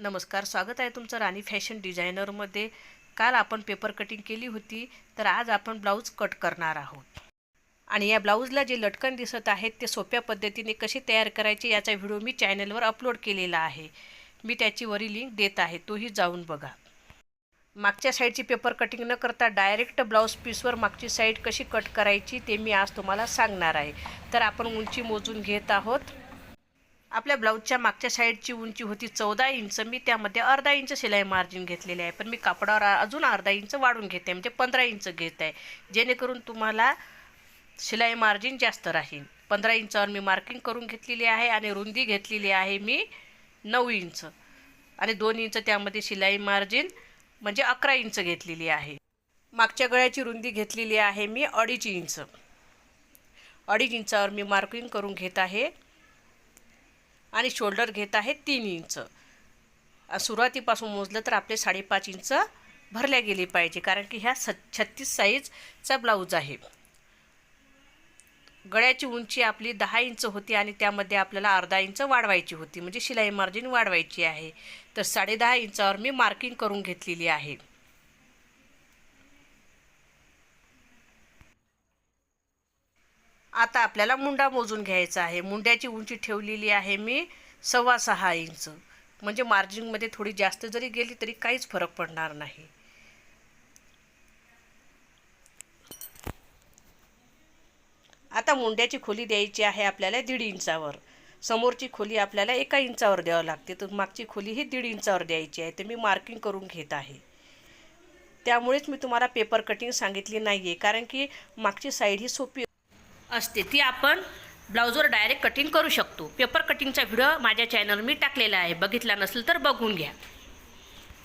नमस्कार स्वागत आहे तुमचं राणी फॅशन डिझायनरमध्ये. काल आपण पेपर कटिंग केली होती तर आज आपण ब्लाऊज कट करणार आहोत. आणि या ब्लाऊजला जे लटकन दिसत आहेत ते सोप्या पद्धतीने कसे तयार करायचे याचा व्हिडिओ मी चॅनलवर अपलोड केलेला आहे. मी त्याची वरी लिंक देत आहे तोही जाऊन बघा. मागच्या साईडची पेपर कटिंग न करता डायरेक्ट ब्लाऊज पीसवर मागची साईड कशी कट करायची ते मी आज तुम्हाला सांगणार आहे. तर आपण उंची मोजून घेत आहोत. आपल्या ब्लाऊजच्या मागच्या साईडची उंची होती चौदा इंच. मी त्यामध्ये अर्धा इंच शिलाई मार्जिन घेतलेले आहे. पण मी कापडावर अजून अर्धा इंच वाढून घेते. म्हणजे पंधरा इंच घेत आहे. जेणेकरून तुम्हाला शिलाई मार्जिन जास्त राहील. पंधरा इंचावर मी मार्किंग करून घेतलेली आहे आणि रुंदी घेतलेली आहे मी नऊ इंच. आणि दोन इंच त्यामध्ये शिलाई मार्जिन म्हणजे अकरा इंच घेतलेली आहे. मागच्या गळ्याची रुंदी घेतलेली आहे मी अडीच इंच. अडीच इंचावर मी मार्किंग करून घेत आहे. आणि शोल्डर घेत आहे तीन इंच. सुरुवातीपासून मोजलं तर आपले साडेपाच इंच भरल्या गेली पाहिजे कारण की ह्या स छत्तीस साईजचा ब्लाऊज आहे. गळ्याची उंची आपली दहा इंच होती आणि त्यामध्ये आपल्याला अर्धा इंच वाढवायची होती म्हणजे शिलाई मार्जिन वाढवायची आहे. तर साडेदहा इंचावर मी मार्किंग करून घेतलेली आहे. आता आपल्याला मुंडा मोजून घ्यायचा आहे. मुंड्याची उंची ठेवलेली आहे मी सव्वा सहा इंच. म्हणजे मार्जिनमध्ये थोडी जास्त जरी गेली तरी काहीच फरक पडणार नाही. आता मुंड्याची खोली द्यायची आहे आपल्याला दीड इंचावर. समोरची खोली आपल्याला एका इंचावर द्यावं लागते. तर मागची खोली ही दीड इंचावर द्यायची आहे. ते मी मार्किंग करून घेत आहे. त्यामुळेच मी तुम्हाला पेपर कटिंग सांगितली नाही आहे कारण की मागची साईड ही सोपी असते. ती आपण ब्लाऊजवर डायरेक्ट कटिंग करू शकतो. पेपर कटिंगचा व्हिडिओ माझ्या चॅनल मी टाकलेला आहे. बघितला नसेल तर बघून घ्या.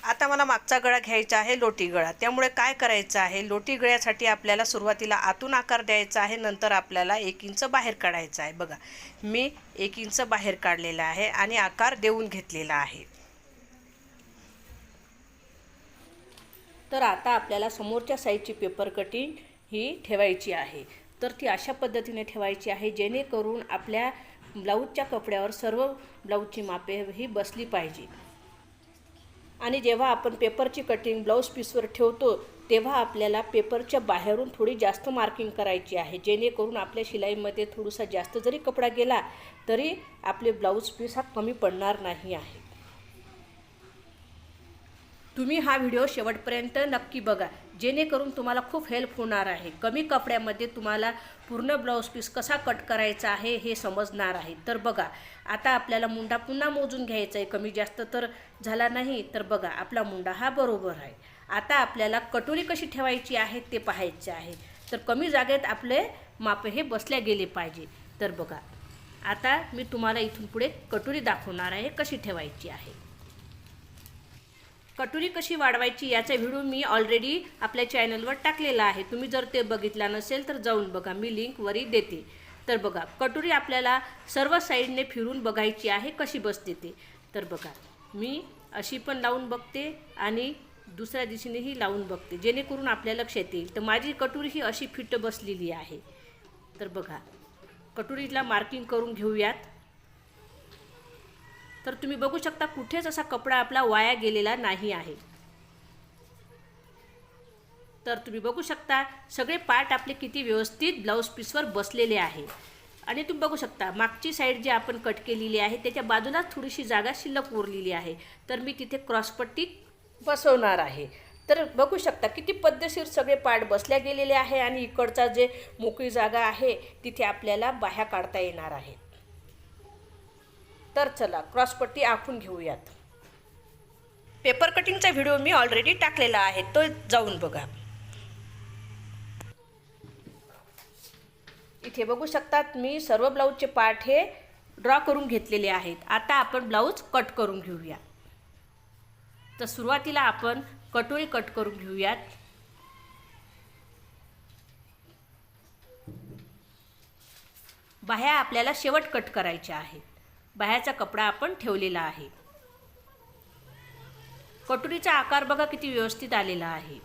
आता मला मागचा गळा घ्यायचा आहे लोटी गळा. त्यामुळे काय करायचं आहे? लोटी गळ्यासाठी आपल्याला सुरुवातीला आतून आकार द्यायचा आहे नंतर आपल्याला एक इंच बाहेर काढायचा आहे. बघा मी एक इंच बाहेर काढलेला आहे आणि आकार देऊन घेतलेला आहे. तर आता आपल्याला समोरच्या साईडची पेपर कटिंग ही ठेवायची आहे. तर ती अशा पद्धतीने ठेवायची आहे जेणेकरून आपल्या ब्लाऊजच्या कपड्यावर सर्व ब्लाऊजची मापे ही बसली पाहिजे. आणि जेव्हा आपण पेपरची कटिंग ब्लाऊज पीसवर ठेवतो तेव्हा आपल्याला पेपरच्या बाहेरून थोडी जास्त मार्किंग करायची आहे जेणेकरून आपल्या शिलाईमध्ये थोडासा जास्त जरी कपडा गेला तरी आपले ब्लाऊज पीस हा कमी पडणार नाही आहे. तुम्ही हा व्हिडिओ शेवटपर्यंत नक्की बघा. जेणेकरून तुम्हाला खूप हेल्प होणार आहे. कमी कपड्यामध्ये तुम्हाला पूर्ण ब्लाऊज पीस कसा कट करायचा आहे हे समजणार आहे. तर बघा आता आपल्याला मुंडा पुन्हा मोजून घ्यायचा आहे. कमी जास्त तर झाला नाही तर बघा आपला मुंडा हा बरोबर आहे. आता आपल्याला कटोरी कशी ठेवायची आहे ते पाहायचे आहे. तर कमी जागेत आपले माप हे बसल्या गेले पाहिजे. तर बघा आता मी तुम्हाला इथून पुढे कटोरी दाखवणार आहे कशी ठेवायची आहे. कटोरी कशी वाढवायची याचा व्हिडिओ मी ऑलरेडी आपल्या चॅनलवर टाकलेला आहे. तुम्ही जर ते बघितला नसेल तर जाऊन बघा. मी लिंकवरही देते. तर बघा कटोरी आपल्याला सर्व साईडने फिरून बघायची आहे कशी बसते ते. तर बघा मी अशी पण लावून बघते आणि दुसऱ्या दिशेनेही लावून बघते. जेणेकरून आपल्या लक्षात येईल तर माझी कटोरी ही अशी फिट बसलेली आहे. तर बघा कटोरीला मार्किंग करून घेऊयात. तर तुम्ही बघू शकता कुठेच असा कपडा आपला वाया गेलेला नाही आहे. तर तुम्ही बघू शकता सगळे पार्ट आपले किती व्यवस्थित ब्लाऊज पीसवर बसलेले आहे. आणि तुम्ही बघू शकता मागची साईड जी आपण कट केलेली आहे त्याच्या बाजूला थोडीशी जागा शिल्लक उरलेली आहे. तर मी तिथे क्रॉसपट्टी बसवणार आहे. तर बघू शकता किती पद्धतशीर सगळे पार्ट बसल्या गेलेले आहे आणि इकडचा जे मोकळी जागा आहे तिथे आपल्याला बाह्या काढता येणार आहेत तर चला क्रॉसपट्टी आखून घेऊयात. पेपर कटिंगचा व्हिडिओ मी ऑलरेडी टाकलेला आहे तो जाऊन बघा. इथे बघू शकतात मी सर्व ब्लाऊजचे पार्ट हे ड्रॉ करून घेतलेले आहेत. आता आपण ब्लाऊज कट करून घेऊया. तर सुरुवातीला आपण कटोरी कट करून घेऊयात. बाह्या आपल्याला शेवट कट करायच्या आहेत. बाह्याचा कपडा आपण ठेवलेला आहे. कटोरीचा आकार बघा किती व्यवस्थित आलेला आहे.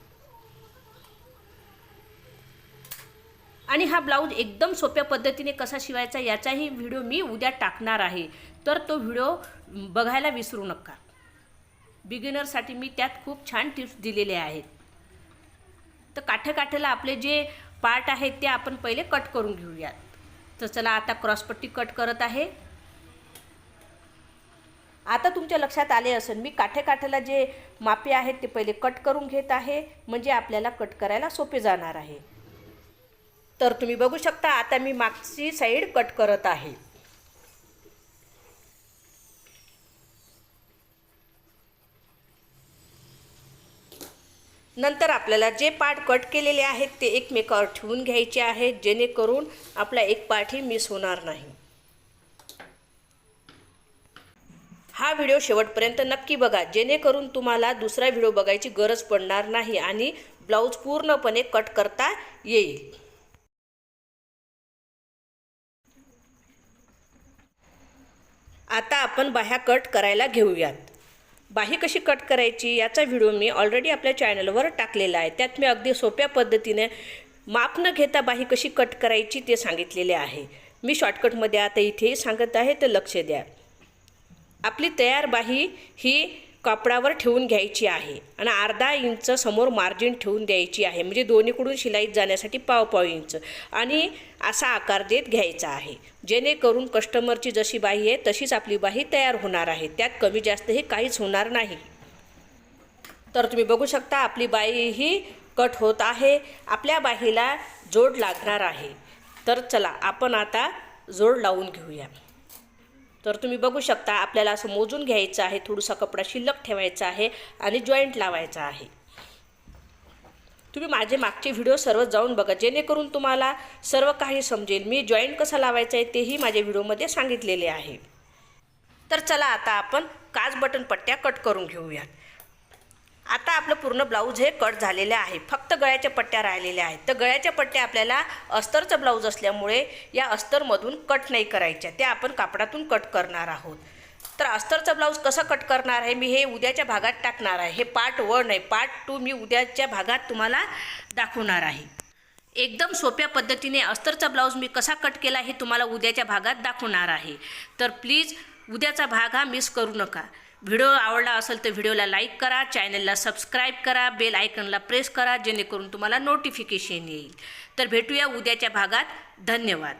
आणि हा ब्लाऊज एकदम सोप्या पद्धतीने कसा शिवायचा याचाही व्हिडिओ मी उद्या टाकणार आहे. तर तो व्हिडिओ बघायला विसरू नका. बिगिनरसाठी मी त्यात खूप छान टिप्स दिलेले आहेत. तर काठ्याकाठ्याला आपले जे पार्ट आहेत ते आपण पहिले कट करून घेऊयात. तर चला आता क्रॉसपट्टी कट करत आहे. आता तुमच्या लक्षात आले असेल मी काठेकाठेला जे मापे आहेत ते पहिले कट करून घेत आहे म्हणजे आपल्याला कट करायला सोपे जाणार आहे. तर तुम्ही बघू शकता आता मी मागची साईड कट करत आहे. नंतर आपल्याला जे पार्ट कट केलेले आहेत ते एकमेकावर ठेवून घ्यायचे आहेत जेणेकरून आपला एक पार्टही मिस होणार नाही. हा व्हिडिओ शेवटपर्यंत नक्की बघा. जेणेकरून तुम्हाला दुसरा व्हिडिओ बघायची गरज पडणार नाही आणि ब्लाऊज पूर्णपणे कट करता येईल. आता आपण बाह्या कट करायला घेऊयात. बाही कशी कट करायची याचा व्हिडिओ मी ऑलरेडी आपल्या चॅनलवर टाकलेला आहे. त्यात मी अगदी सोप्या पद्धतीने माप न घेता बाही कशी कट करायची ते सांगितलेले आहे. मी शॉर्टकटमध्ये आता इथे सांगत आहे तर लक्ष द्या. आपली तयार बाही ही कापडावर ठेवून घ्यायची आहे आणि अर्धा इंच समोर मार्जिन ठेवून द्यायची आहे. म्हणजे दोन्हीकडून शिलाईत जाण्यासाठी पाव पाव इंच. आणि असा आकार देत घ्यायचा आहे. जेणेकरून कस्टमरची जशी बाही आहे तशीच आपली बाही तयार होणार आहे. त्यात कमी जास्त हे काहीच होणार नाही. तर तुम्ही बघू शकता आपली बाई ही कट होत आहे. आपल्या बाहीला जोड लागणार आहे. तर चला आपण आता जोड लावून घेऊया. तर तुम्ही बघू शकता आपल्याला असं मोजून घ्यायचं आहे थोडासा कपडा शिल्लक ठेवायचा आहे आणि जॉईंट लावायचा आहे. तुम्ही माझे मागचे व्हिडिओ सर्व जाऊन बघा जेणेकरून तुम्हाला सर्व काही समजेल. मी जॉईंट कसा लावायचा आहे तेही माझ्या व्हिडिओमध्ये सांगितलेले आहे. तर चला आता आपण काच बटन पट्ट्या कट करून घेऊयात. आता आपलं पूर्ण ब्लाऊज हे कट झालेले आहे. फक्त गळ्याच्या पट्ट्या राहिलेल्या आहेत. तर गळ्याच्या पट्ट्या आपल्याला अस्तरचं ब्लाऊज असल्यामुळे या अस्तरमधून कट नाही करायच्या. त्या आपण कापडातून कट करणार आहोत. तर अस्तरचं ब्लाऊज कसं कट करणार आहे? मी हे उद्याच्या भागात टाकणार आहे. हे पार्ट वन आहे. पार्ट टू मी उद्याच्या भागात तुम्हाला दाखवणार आहे. एकदम सोप्या पद्धतीने अस्तरचा ब्लाऊज मी कसा कट केला हे तुम्हाला उद्याच्या भागात दाखवणार आहे. तर प्लीज उद्याचा भाग हा मिस करू नका. व्हिडिओ आवडला असेल तर व्हिडिओला लाईक करा चॅनलला सबस्क्राईब करा बेल आयकनला प्रेस करा जेणेकरून तुम्हाला नोटिफिकेशन येईल. तर भेटूया उद्याच्या भागात. धन्यवाद.